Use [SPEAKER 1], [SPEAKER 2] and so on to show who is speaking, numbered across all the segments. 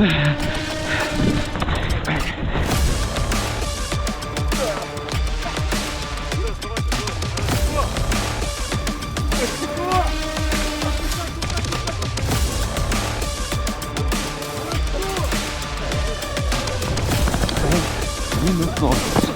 [SPEAKER 1] Минус ноль.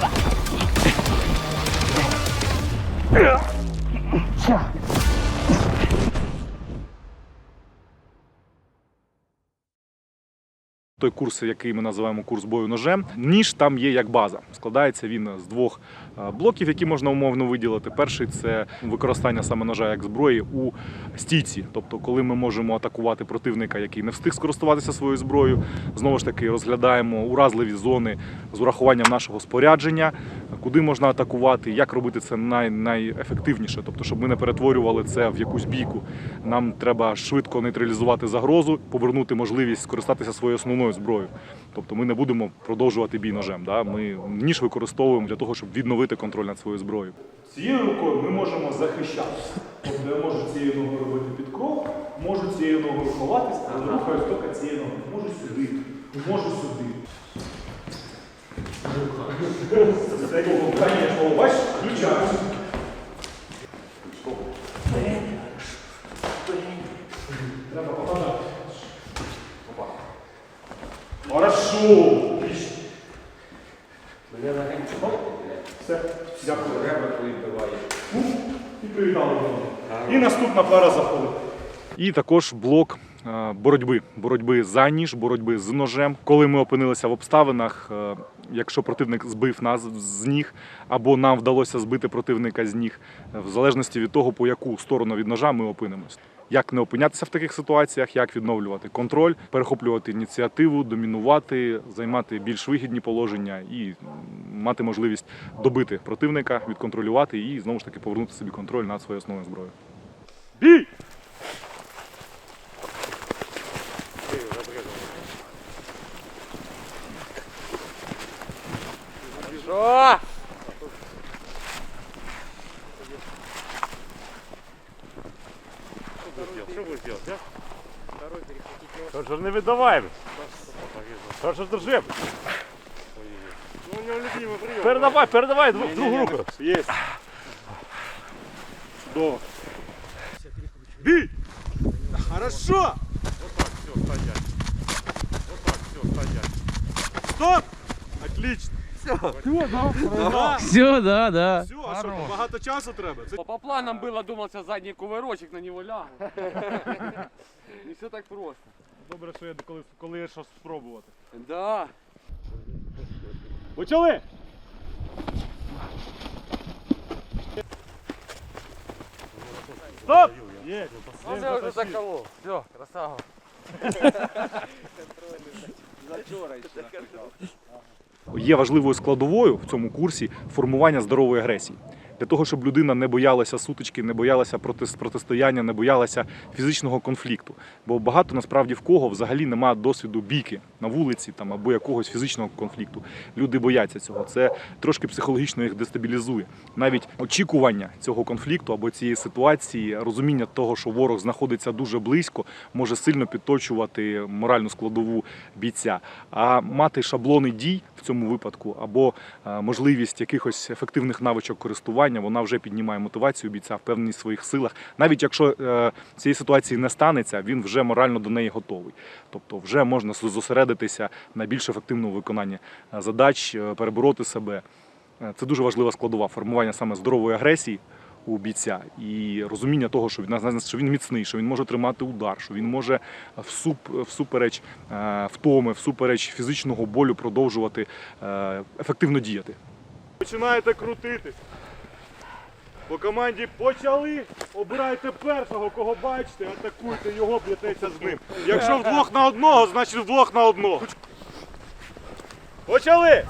[SPEAKER 1] Той курс, який ми називаємо курс бою ножем, ніж там є як база. Складається він з двох е, блоків, які можна умовно виділити. Перший це використання саме ножа як зброї у стійці, тобто, коли ми можемо атакувати противника, який не встиг скористуватися своєю зброєю. Знову ж таки, розглядаємо уразливі зони з урахуванням нашого спорядження, куди можна атакувати, як робити це най, найефективніше, тобто, щоб ми не перетворювали це в якусь бійку. Нам треба швидко нейтралізувати загрозу, повернути можливість скористатися своєю основною зброєю. Тобто ми не будемо продовжувати бій ножем. Да? Ми ніж використовуємо для того, щоб відновити контроль над своєю зброєю. Цією рукою ми можемо захищатися. Тобто я можу цією ногою робити підкров, можу цією ногою ховатись, але рухаюсь тільки цією ногою. Можу сюди, можу сюди. Бачиш, включаюся. Треба попадати. Опа. Хорошо. Все, дякую. Ну, І привітали. І наступна пара заходить. І також блок е, боротьби, боротьби за ніж, боротьби з ножем. Коли ми опинилися в обставинах, е, якщо противник збив нас з ніг, або нам вдалося збити противника з ніг, е, в залежності від того, по яку сторону від ножа ми опинимось. Як не опинятися в таких ситуаціях, як відновлювати контроль, перехоплювати ініціативу, домінувати, займати більш вигідні положення і мати можливість добити противника, відконтролювати і знову ж таки повернути собі контроль над своєю основною зброєю. Хорош!
[SPEAKER 2] Что
[SPEAKER 3] будешь делать? Что да? Второй перехватить нож. Же не выдаваем. Что же держим? Ну, у него любимый прием. Передавай, передавай, друг, другу руку.
[SPEAKER 1] Есть. Чудово. Бей!
[SPEAKER 4] Хорошо! Вот так, все, стоять. Вот так, все, стоять.
[SPEAKER 1] Стоп! Отлично!
[SPEAKER 4] Все, да, да.
[SPEAKER 1] Все, а що, багато часу треба? Це
[SPEAKER 2] По планам было, думался задний кувырочек на него лягу. Не все так просто.
[SPEAKER 1] добре, що я коли, коли є що спробувати.
[SPEAKER 2] Да.
[SPEAKER 1] Почали! Стоп! Є.
[SPEAKER 2] Ну, я уже заколол. Все, красава.
[SPEAKER 1] Є важливою складовою в цьому курсі формування здорової агресії. Для того, щоб людина не боялася сутички, не боялася протистояння, не боялася фізичного конфлікту. Бо багато насправді в кого взагалі немає досвіду бійки на вулиці там, або якогось фізичного конфлікту. Люди бояться цього. Це трошки психологічно їх дестабілізує. Навіть очікування цього конфлікту або цієї ситуації, розуміння того, що ворог знаходиться дуже близько, може сильно підточувати моральну складову бійця. А мати шаблони дій в цьому випадку або е, можливість якихось ефективних навичок користування, вона вже піднімає мотивацію бійця, впевненість в своїх силах. Навіть якщо е, цієї ситуації не станеться, він вже морально до неї готовий. Тобто, вже можна зосередитися на більш ефективному виконанні е, задач, е, перебороти себе. Це дуже важлива складова формування саме здорової агресії у бійця і розуміння того, що він що він міцний, що він може тримати удар, що він може всуп, всупереч втоми, всупереч фізичного болю продовжувати ефективно діяти. Починаєте крутитись. По команді почали. Обирайте першого, кого бачите, атакуйте його, б'єтеся з ним. Якщо вдвох на одного, значить вдвох на одного. Почали!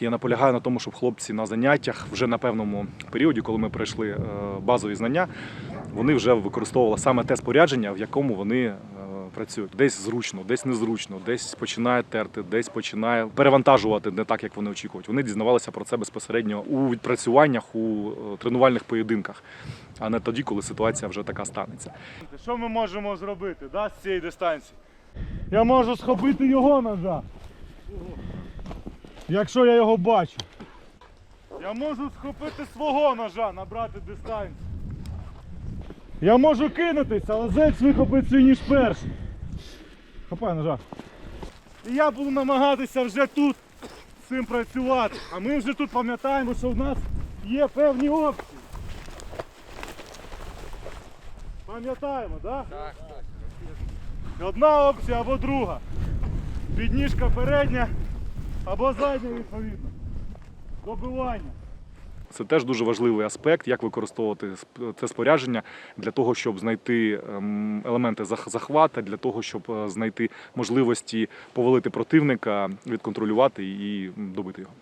[SPEAKER 1] Я наполягаю на тому, щоб хлопці на заняттях вже на певному періоді, коли ми пройшли е, базові знання, вони вже використовували саме те спорядження, в якому вони е, працюють. Десь зручно, десь незручно, десь починає терти, десь починає перевантажувати не так, як вони очікують. Вони дізнавалися про це безпосередньо у відпрацюваннях, у е, тренувальних поєдинках, а не тоді, коли ситуація вже така станеться.
[SPEAKER 5] Що ми можемо зробити да, з цієї дистанції? Я можу схопити його ножа. Якщо я його бачу. Я можу схопити свого ножа, набрати дистанцію. Я можу кинутись, але зець вихопить свій ніж перший. Хапай ножа. І я буду намагатися вже тут з цим працювати. А ми вже тут пам'ятаємо, що в нас є певні опції. Пам'ятаємо, так? Да?
[SPEAKER 2] Так, так.
[SPEAKER 5] Одна опція або друга. Підніжка передня або задня відповідно. Добивання.
[SPEAKER 1] Це теж дуже важливий аспект, як використовувати це спорядження для того, щоб знайти ем, елементи зах- захвата, для того, щоб е, знайти можливості повалити противника, відконтролювати і добити його.